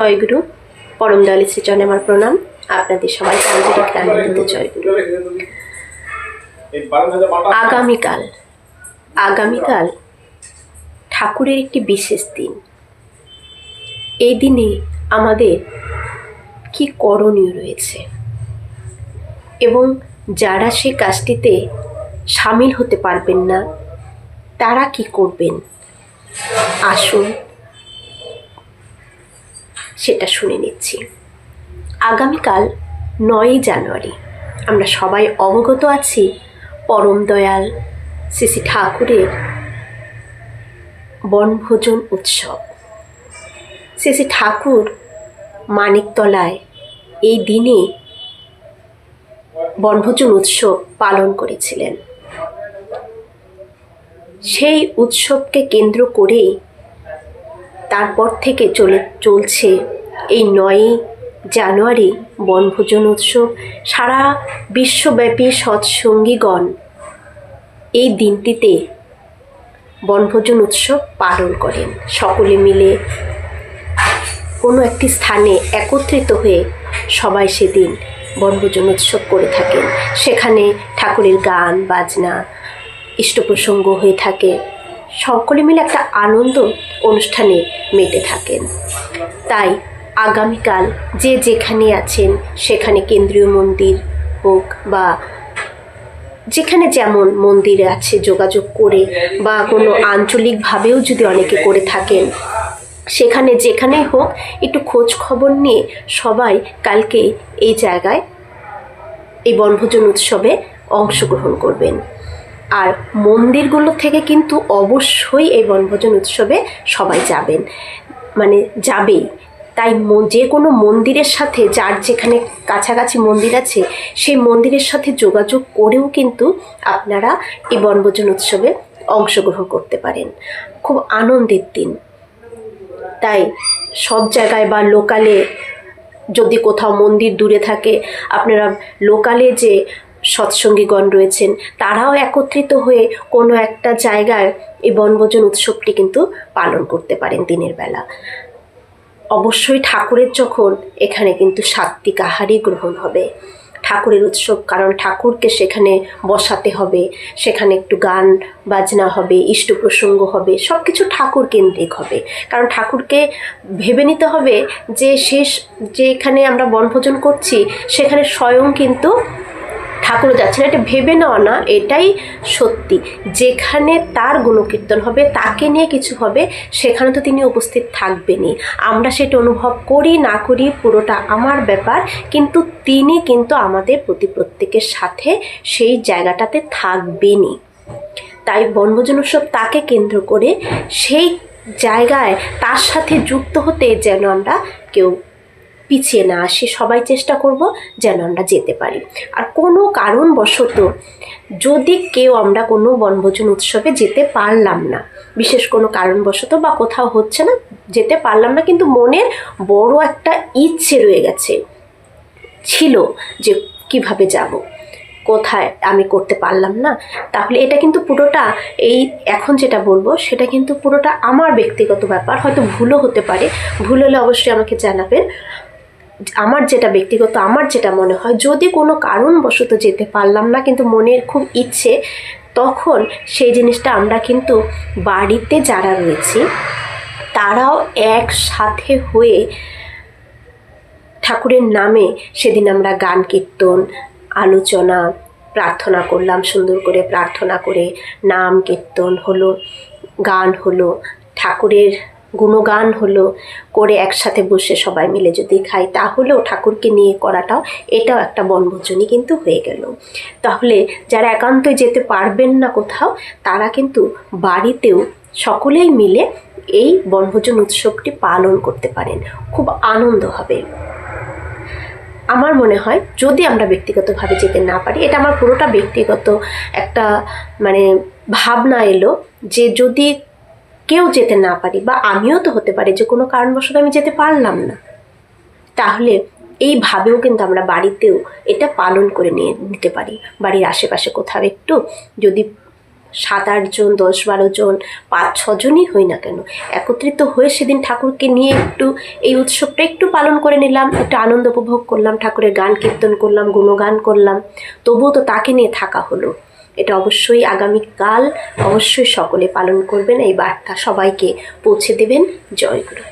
জয়গুরু, পরম দয়ালী শ্রীচরণে আমার প্রণাম। আপনাদের সবাইকে আন্তরিক আনন্দিত জয়গুরু। আগামীকাল আগামীকাল ঠাকুরের একটি বিশেষ দিন। এই দিনে আমাদের কি করণীয় রয়েছে? এবং যারা সেই কাজটিতে সামিল হতে পারবেন না, তারা কি করবেন? আসুন সেটা শুনে নিচ্ছি। আগামীকাল নয়ই জানুয়ারি। আমরা সবাই অবগত আছি পরম দয়াল শ্রী ঠাকুরের বনভোজন উৎসব। শ্রী ঠাকুর মানিকতলায় এই দিনে বনভোজন উৎসব পালন করেছিলেন। সেই উৎসবকে কেন্দ্র করে তারপর থেকে চলে, চলছে এই নয়ই জানুয়ারি বনভোজন উৎসব সারা বিশ্বব্যাপী সৎসঙ্গীগণ এই দিনটিতে বনভোজন উৎসব পালন করেন। সকলে মিলে কোনো একটি স্থানে একত্রিত হয়ে সবাই সেদিন বনভোজন উৎসব করে থাকেন। সেখানে ঠাকুরের গান, বাজনা, ইষ্টপ্রসঙ্গ হয়ে থাকে। সকলে মিলে একটা আনন্দ অনুষ্ঠানে মেতে থাকেন। তাই আগামীকাল যে যেখানে আছেন, সেখানে কেন্দ্রীয় মন্দির হোক বা যেখানে যেমন মন্দিরে আছে যোগাযোগ করে বা কোনো আঞ্চলিকভাবেও যদি অনেকে করে থাকেন, সেখানে যেখানেই হোক একটু খোঁজ খবর নিয়ে সবাই কালকে এই জায়গায় এই বনভোজন উৎসবে অংশগ্রহণ করবেন। আর মন্দিরগুলো থেকে কিন্তু অবশ্যই এই বনভোজন উৎসবে সবাই যাবেন। মানে যাবেই। তাই যে কোনো মন্দিরের সাথে, যার যেখানে কাছাকাছি মন্দির আছে, সেই মন্দিরের সাথে যোগাযোগ করেও কিন্তু আপনারা এই বনভোজন উৎসবে অংশগ্রহণ করতে পারেন। খুব আনন্দের দিন। তাই সব জায়গায় বা লোকালে যদি কোথাও মন্দির দূরে থাকে, আপনারা লোকালে যে সৎসঙ্গীগণ রয়েছেন, তারাও একত্রিত হয়ে কোনো একটা জায়গায় এই বনভোজন উৎসবটি কিন্তু পালন করতে পারেন দিনের বেলা। অবশ্যই ঠাকুরের যখন এখানে কিন্তু সাত্বিক আহারই গ্রহণ হবে। ঠাকুরের উৎসব, কারণ ঠাকুরকে সেখানে বসাতে হবে, সেখানে একটু গান বাজনা হবে, ইষ্ট প্রসঙ্গ হবে সব কিছু ঠাকুর কেন্দ্রিক হবে। কারণ ঠাকুরকে ভেবে নিতে হবে যে শেষ, যে এখানে আমরা বনভোজন করছি, সেখানে স্বয়ং কিন্তু ঠাকুরও যাচ্ছে না এটা ভেবে নেওয়া না, এটাই সত্যি। যেখানে তার গুণকীর্তন হবে, তাকে নিয়ে কিছু হবে, সেখানে তো তিনি উপস্থিত থাকবেনই। আমরা সেটা অনুভব করি, না করি, পুরোটা আমার ব্যাপার, কিন্তু তিনি কিন্তু আমাদের প্রতি প্রত্যেকের সাথে সেই জায়গাটাতে থাকবেনই। তাই বনভোজন উৎসব তাকে কেন্দ্র করে সেই জায়গায় তার সাথে যুক্ত হতে যেন আমরা কেউ পিছিয়ে না আসি, সবাই চেষ্টা করব যেন আমরা যেতে পারি। আর কোনো কারণবশত যদি কেউ আমরা কোনো বনভোজন উৎসবে যেতে পারলাম না, বিশেষ কোনো কারণবশত বা কোথাও হচ্ছে না, যেতে পারলাম না, কিন্তু মনের বড় একটা ইচ্ছে রয়ে গেছে, ছিল যে কীভাবে যাব, কোথায় আমি করতে পারলাম না, তাহলে এটা কিন্তু পুরোটা এই এখন যেটা বলব, সেটা কিন্তু পুরোটা আমার ব্যক্তিগত ব্যাপার, হয়তো ভুলও হতে পারে। ভুল হলে অবশ্যই আমাকে জানাবেন। আমার যেটা ব্যক্তিগত, আমার যেটা মনে হয়, যদি কোনো কারণবশত যেতে পারলাম না কিন্তু মনের খুব ইচ্ছে, তখন সেই জিনিসটা আমরা কিন্তু বাড়িতে যারা রয়েছি, তারাও একসাথে হয়ে ঠাকুরের নামে সেদিন আমরা গান কীর্তন, আলোচনা, প্রার্থনা করলাম, সুন্দর করে প্রার্থনা করে নাম কীর্তন হলো, গান হলো, ঠাকুরের গুণগান হলো করে একসাথে বসে সবাই মিলে যদি খাই, তাহলেও ঠাকুরকে নিয়ে করাটাও এটাও একটা বনভোজনই কিন্তু হয়ে গেল। তাহলে যারা একান্তই যেতে পারবেন না কোথাও, তারা কিন্তু বাড়িতেও সকলেই মিলে এই বনভোজন উৎসবটি পালন করতে পারেন। খুব আনন্দ হবে। আমার মনে হয় যদি আমরা ব্যক্তিগতভাবে যেতে না পারি, এটা আমার পুরোটা ব্যক্তিগত একটা মানে ভাবনা এলো যে যদি কেউ যেতে না পারি বা আমিও তো হতে পারি, যে কোনো কারণবশত আমি যেতে পারলাম না। তাহলে এইভাবেও কিন্তু আমরা বাড়িতেও এটা পালন করে নিয়ে নিতে পারি। বাড়ির আশেপাশে কোথাও একটু যদি সাত আটজন দশ, বারো জন, পাঁচ ছজনই হই না কেন, একত্রিত হয়ে সেদিন ঠাকুরকে নিয়ে একটু এই উৎসবটা একটু পালন করে নিলাম, একটু আনন্দ উপভোগ করলাম, ঠাকুরের গান কীর্তন করলাম, গুণগান করলাম, তবুও তো তাকে নিয়ে থাকা হলো। এটা অবশ্যই আগামীকাল অবশ্যই সকলে পালন করবেন। এই বার্তা সবাইকে পৌঁছে দেবেন। জয়গুরু